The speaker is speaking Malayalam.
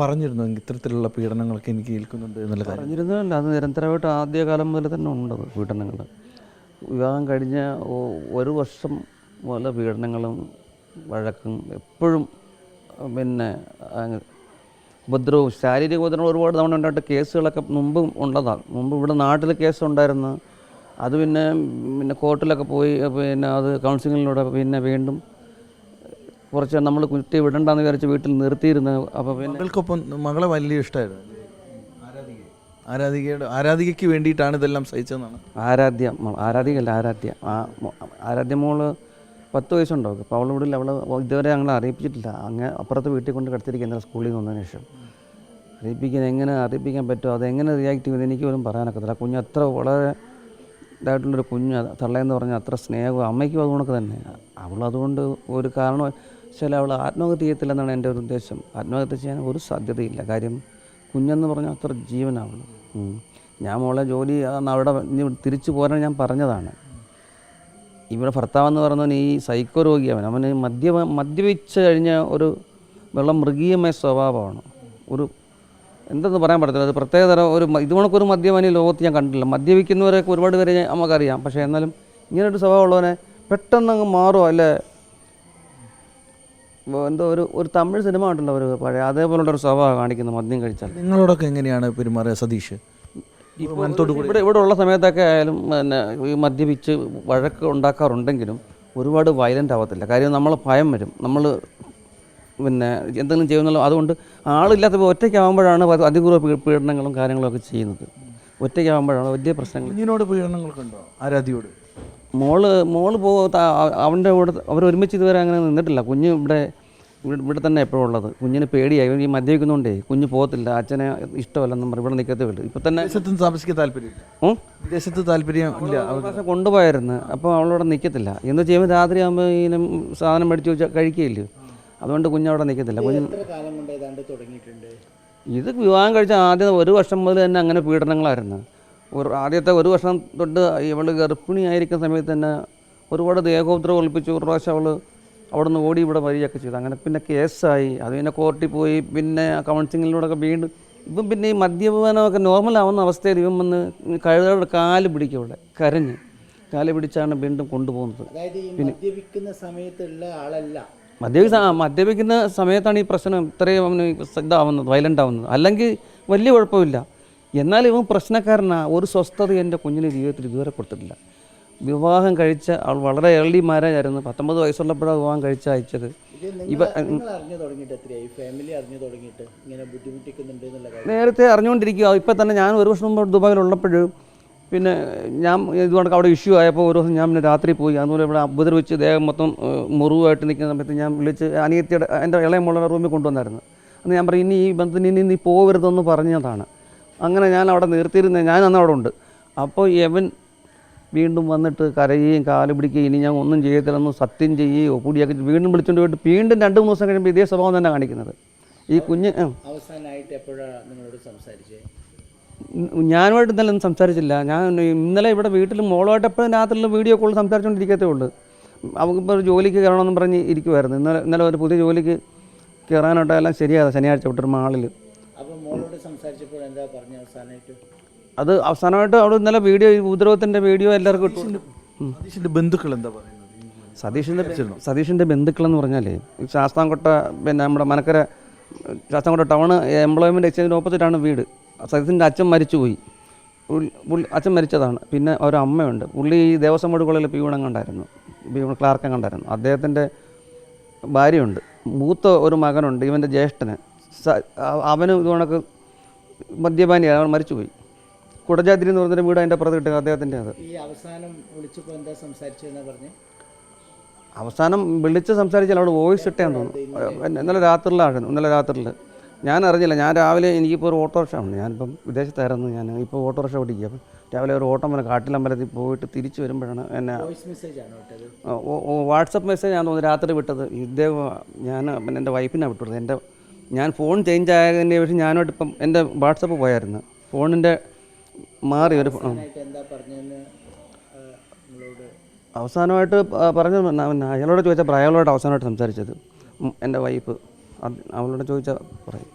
പറഞ്ഞിരുന്നു ഇത്തരത്തിലുള്ള പീഡനങ്ങളൊക്കെ എനിക്ക് ഏൽക്കുന്നുണ്ട് എന്നുള്ള കാര്യം. പറഞ്ഞിരുന്നില്ല അത് നിരന്തരമായിട്ട് ആദ്യകാലം മുതൽ തന്നെ ഉണ്ടത് പീഡനങ്ങൾ. വിവാഹം കഴിഞ്ഞ ഒരു വർഷം മുതൽ പീഡനങ്ങളും വഴക്കും എപ്പോഴും പിന്നെ ഉപദ്രവവും ശാരീരിക ഉപദ്രവം ഒരുപാട് തവണ ഉണ്ടായിട്ട് കേസുകളൊക്കെ മുമ്പും ഉള്ളതാണ് മുമ്പ് ഇവിടെ നാട്ടിൽ കേസ് ഉണ്ടായിരുന്നു അത് പിന്നെ പിന്നെ കോർട്ടിലൊക്കെ പോയി പിന്നെ അത് കൗൺസിലിങ്ങിലൂടെ പിന്നെ വീണ്ടും കുറച്ച് നമ്മൾ കുട്ടി വിടണ്ടെന്ന് വിചാരിച്ച് വീട്ടിൽ നിർത്തിയിരുന്നു അപ്പോൾ പിന്നെ മകൾക്കൊപ്പം മകളെ വലിയ ഇഷ്ടമായിരുന്നു ആരാധികയുടെ ആരാധികയ്ക്ക് വേണ്ടിയിട്ടാണ് ഇതെല്ലാം സഹിച്ചതെന്നാണ്. ആരാധ്യ ആരാധികയല്ല ആരാധികല്ല ആരാധ്യ. ആ ആരാധ്യ മോൾ പത്ത് വയസ്സുണ്ടോ? അപ്പോൾ അവളെ വീട്ടിൽ അവളെ ഇതുവരെ ഞങ്ങളെ അറിയിപ്പിച്ചിട്ടില്ല. അങ്ങ് അപ്പുറത്ത് വീട്ടിൽ കൊണ്ട് കിടത്തിരിക്കുന്ന സ്കൂളിൽ നിന്ന് വന്നതിന് ശേഷം. അറിയിപ്പിക്കാൻ എങ്ങനെ അറിയിപ്പിക്കാൻ പറ്റുമോ? അതെങ്ങനെ റിയാക്ട് ചെയ്യുമെന്ന് എനിക്ക് പോലും പറയാനൊക്കത്തില്ല. കുഞ്ഞ് അത്ര വളരെ ഇതായിട്ടുള്ളൊരു കുഞ്ഞ് തള്ളയെന്ന് പറഞ്ഞാൽ അത്ര സ്നേഹവും അമ്മയ്ക്കും അതുകൊണ്ടൊക്കെ തന്നെ. അവൾ അതുകൊണ്ട് ഒരു കാരണം വെച്ചാൽ അവൾ ആത്മഹത്യ ചെയ്യത്തില്ലെന്നാണ് എന്റെ ഒരു ഉദ്ദേശം. ആത്മഹത്യ ചെയ്യാൻ ഒരു സാധ്യതയില്ല. കാര്യം കുഞ്ഞെന്ന് പറഞ്ഞാൽ അത്ര ജീവനാവുള്ളു ഞാൻ മോളെ ജോലി അവിടെ തിരിച്ചു പോരാൻ ഞാൻ പറഞ്ഞതാണ്. ഇവിടെ ഭർത്താവെന്ന് പറയുന്നവൻ ഈ സൈക്കോ രോഗിയവൻ. അവന് മദ്യ മദ്യപിച്ച് കഴിഞ്ഞ ഒരു വെള്ളം മൃഗീയമായ സ്വഭാവമാണ്. ഒരു എന്തെന്ന് പറയാൻ പറ്റത്തില്ല. അത് പ്രത്യേകതരം ഒരു മ- ഇത് കണക്കൊരു മദ്യപാനി ലോകത്ത് ഞാൻ കണ്ടിട്ടില്ല. മദ്യപിക്കുന്നവരൊക്കെ ഒരുപാട് പേരെ നമുക്കറിയാം പക്ഷേ എന്നാലും ഇങ്ങനൊരു സ്വഭാവമുള്ളവനെ പെട്ടെന്ന് അങ്ങ് മാറുമോ അല്ലേ? എന്തോ ഒരു ഒരു തമിഴ് സിനിമ ഉണ്ടല്ലോ ഒരു പഴയ? അതേപോലുള്ള ഒരു സ്വഭാവം കാണിക്കുന്നത് മദ്യം കഴിച്ചാൽ. നിങ്ങളോടൊക്കെ എങ്ങനെയാണ് പെരുമാറിയ സതീഷ്? ഇവിടെ ഇവിടെ ഉള്ള സമയത്തൊക്കെ ആയാലും പിന്നെ ഈ മദ്യപിച്ച് വഴക്ക് ഉണ്ടാക്കാറുണ്ടെങ്കിലും ഒരുപാട് വയലന്റ് ആവത്തില്ല. കാര്യം നമ്മൾ ഭയം വരും. നമ്മൾ പിന്നെ എന്തെങ്കിലും ചെയ്യുന്നല്ലോ അതുകൊണ്ട് ആളില്ലാത്തപ്പോൾ ഒറ്റയ്ക്കാവുമ്പോഴാണ് അത് അധികൃത പീ- പീഡനങ്ങളും കാര്യങ്ങളും ഒക്കെ ചെയ്യുന്നത്. ഒറ്റയ്ക്കാവുമ്പോഴാണ് വലിയ പ്രശ്നങ്ങൾ. ഇതിനോട് പീഡനങ്ങളൊക്കെ ഉണ്ടോ? ആരാധിയോട്? മോൾ മോൾ പോ ത- അവന്റെ കൂടെ അവർ ഒരുമിച്ച് ഇതുവരെ അങ്ങനെ നിന്നിട്ടില്ല. കുഞ്ഞ് ഇവിടെ ഇവിടെ തന്നെ എപ്പോഴും ഉള്ളത്. കുഞ്ഞിന് പേടിയായി. ഇവൻ ഈ മദ്യപിക്കുന്നതുകൊണ്ടേ കുഞ്ഞ് പോകത്തില്ല. അച്ഛനെ ഇഷ്ടമല്ലെന്നും പറഞ്ഞു ഇവിടെ നിൽക്കത്തേ ഉള്ളൂ. ഇപ്പം തന്നെ താമസിക്കാൻ താല്പര്യം? വിദേശത്ത് താല്പര്യം ഇല്ല. കൊണ്ടുപോയായിരുന്നു. അപ്പോൾ അവളവിടെ നിൽക്കത്തില്ല. എന്ന് ചെയ്യുമ്പോൾ രാത്രി ആകുമ്പോൾ ഇതിനെ സാധനം മേടിച്ച് വെച്ചാൽ കഴിക്കുകയില്ലേ? അതുകൊണ്ട് കുഞ്ഞവിടെ നിൽക്കത്തില്ല. കുഞ്ഞ് ഇത് വിവാഹം കഴിച്ച ആദ്യം ഒരു വർഷം മുതൽ തന്നെ അങ്ങനെ പീഡനങ്ങളായിരുന്നു. ഒരു ആദ്യത്തെ ഒരു വർഷം തൊട്ട് ഇവൾ ഗർഭിണിയായിരിക്കുന്ന സമയത്ത് തന്നെ ഒരുപാട് ദേഹോദ്രവം ഒളിപ്പിച്ചു ഒരു പ്രാവശ്യം അവൾ അവിടെ നിന്ന് ഓടി ഇവിടെ വരികയൊക്കെ ചെയ്തു. അങ്ങനെ പിന്നെ കേസായി. അത് പിന്നെ കോർട്ടിൽ പോയി. പിന്നെ കൗൺസിലിങ്ങിലൂടെ വീണ്ടും ഇപ്പം പിന്നെ ഈ മദ്യപാനമൊക്കെ നോർമലാവുന്ന അവസ്ഥയിൽ ഇവൻ വന്ന് കഴുതയുടെ കാൽ പിടിക്കും ഇവിടെ കരഞ്ഞ്. കാൽ പിടിച്ചാണ് വീണ്ടും കൊണ്ടുപോകുന്നത്. മദ്യപിക്കുന്ന സമയത്തുള്ള ആളല്ല. മദ്യപിക്കുന്ന മദ്യപിക്കുന്ന സമയത്താണ് ഈ പ്രശ്നം ഇത്രയും ഇതാവുന്നത് വയലന്റ് ആവുന്നത്. അല്ലെങ്കിൽ വലിയ കുഴപ്പമില്ല. എന്നാൽ ഇവൻ പ്രശ്നക്കാരനാ. ഒരു സ്വസ്ഥത എന്റെ കുഞ്ഞിന് ജീവിതത്തിൽ ഇതുവരെ കൊടുത്തിട്ടില്ല. വിവാഹം കഴിച്ച അവൾ വളരെ ഏർലി മാരേജ് ആയിരുന്നു പത്തൊമ്പത് വയസ്സുള്ളപ്പോഴാണ് വിവാഹം കഴിച്ച് അയച്ചത്. കാര്യം. നേരത്തെ അറിഞ്ഞുകൊണ്ടിരിക്കുക. ഇപ്പം തന്നെ ഞാൻ ഒരു വർഷം മുമ്പ് ദുബായിലുള്ളപ്പോൾ പിന്നെ ഞാൻ ഇതുകൊണ്ട് അവിടെ ഇഷ്യൂ ആയപ്പോൾ ഒരു ദിവസം ഞാൻ പിന്നെ രാത്രി പോയി. അതുപോലെ ഇവിടെ ഉപദ്രവിച്ച് ദേഹം മൊത്തം മുറിവായിട്ട് നിൽക്കുന്ന സമയത്ത് ഞാൻ വിളിച്ച് അനിയത്തിയുടെ എന്റെ ഇളയ മോളുടെ റൂമിൽ കൊണ്ടുവന്നായിരുന്നു. അന്ന് ഞാൻ പറയും ഇനി ഈ ബന്ധത്തിന് ഇനി നീ പോകരുതെന്ന് പറഞ്ഞതാണ്. അങ്ങനെ ഞാൻ അവിടെ നിർത്തിയിരുന്ന. ഞാൻ അന്ന് അവിടെ ഉണ്ട്. അപ്പോൾ യവൻ വീണ്ടും വന്നിട്ട് കരയുകയും കാൽ പിടിക്കുകയും ഇനി ഞാൻ ഒന്നും ചെയ്യത്തില്ലെന്ന് സത്യം ചെയ്യുകയോ കൂടിയൊക്കെ വീണ്ടും വിളിച്ചുകൊണ്ട് പോയിട്ട് വീണ്ടും രണ്ട് മൂന്ന് ദിവസം കഴിയുമ്പോൾ ഇതേ സ്വഭാവം തന്നെ കാണിക്കുന്നത്. ഈ കുഞ്ഞ്. അവസാനമായിട്ട് എപ്പോഴാണ് നിങ്ങളോട് സംസാരിച്ചത് ഞാനുമായിട്ട് ഇന്നലെ ഒന്നും സംസാരിച്ചില്ല. ഞാൻ ഇന്നലെ ഇവിടെ വീട്ടിൽ മോളുമായിട്ട് എപ്പോഴും രാത്രിയിൽ വീഡിയോ കോൾ സംസാരിച്ചുകൊണ്ടിരിക്കത്തേ ഉള്ളൂ. അവൾക്കിപ്പോൾ ഒരു ജോലിക്ക് കയറണമെന്ന് പറഞ്ഞ് ഇരിക്കുമായിരുന്നു ഇന്നലെ ഇന്നലെ ഒരു പുതിയ ജോലിക്ക് കയറാനായിട്ട് എല്ലാം ശരിയാതെ ശനിയാഴ്ച വിട്ടൊരു മാളിൽ സംസാരിച്ചപ്പോൾ എന്താ പറഞ്ഞ അവസാനമായിട്ട് അത് അവസാനമായിട്ട് അവിടെ ഇന്നലെ വീഡിയോ ഈ ഉപദ്രവത്തിന്റെ വീഡിയോ എല്ലാവർക്കും ഇട്ടു. സതീഷിന്റെ ബന്ധുക്കൾ എന്താ പറയുന്നത്? സതീഷിന്റെ സതീഷിന്റെ ബന്ധുക്കളെന്ന് പറഞ്ഞാലേ ഈ ശാസ്താംകോട്ട പിന്നെ നമ്മുടെ മനക്കര ശാസ്താംകോട്ട ടൗൺ എംപ്ലോയ്മെന്റ് എക്സ്ചേഞ്ചിന് ഓപ്പോസിറ്റാണ് വീട്. സതീഷിന്റെ അച്ഛൻ മരിച്ചുപോയി. പുള്ളി- പുള്ളി അച്ഛൻ മരിച്ചതാണ്. പിന്നെ ഒരു അമ്മയുണ്ട്. പുള്ളി ഈ ദേവസ്വം ബോർഡ് കോളേജിൽ പീവണം കണ്ടായിരുന്നു പീവൺ ക്ലാർക്കം കണ്ടായിരുന്നു അദ്ദേഹത്തിന്റെ ഭാര്യയുണ്ട്. മൂത്ത ഒരു മകനുണ്ട്. ഇവന്റെ ജ്യേഷ്ഠന്. സ- അ- അവന് ഇത് കണക്ക് മദ്യപാനിയാണ് അവൻ മരിച്ചുപോയി. കുടജാതിരി എന്ന് പറഞ്ഞൊരു വീട് അതിന്റെ അപ്പുറത്ത് കിട്ടുക അദ്ദേഹത്തിന്റെ അത്. ഈ അവസാനം വിളിച്ചപ്പോൾ എന്താ സംസാരിച്ചതെന്നാ പറഞ്ഞേ? അവസാനം വിളിച്ച് സംസാരിച്ചാൽ അവിടെ വോയിസ് ഇട്ടേന്ന് തോന്നുന്നു. ഇന്നലെ രാത്രിയിലാണ് ഇന്നലെ രാത്രിയിൽ. ഞാൻ അറിഞ്ഞില്ല ഞാൻ രാവിലെ എനിക്കിപ്പോൾ ഒരു ഓട്ടോറിക്ഷ ഉണ്ട് ഞാനിപ്പം വിദേശത്തായിരുന്നു ഞാൻ ഇപ്പോൾ ഓട്ടോറിക്ഷ ഓടിക്കുക. അപ്പം രാവിലെ ഒരു ഓട്ടം വരെ കാട്ടിലമ്പലത്തിൽ പോയിട്ട് തിരിച്ചു വരുമ്പോഴാണ് എന്നെ വാട്സപ്പ് മെസ്സേജ് ഞാൻ തോന്നുന്നു രാത്രി വിട്ടത്. ഇദ്ദേഹം ഞാൻ പിന്നെ എന്റെ വൈഫിനാണ് വിട്ടത് എന്റെ ഞാൻ ഫോൺ ചേഞ്ച് ആയതിന്റെ പക്ഷേ ഞാനോട്ട് ഇപ്പം എന്റെ വാട്സപ്പ് പോയായിരുന്നു. ഫോണിന്റെ മാറി ഒരു. അവസാനമായിട്ട് പറഞ്ഞു അയാളോട് ചോദിച്ചാൽ അയാളോട് അവസാനമായിട്ട് സംസാരിച്ചത്. എന്റെ വൈഫ് അവളോട് ചോദിച്ചാൽ പറയും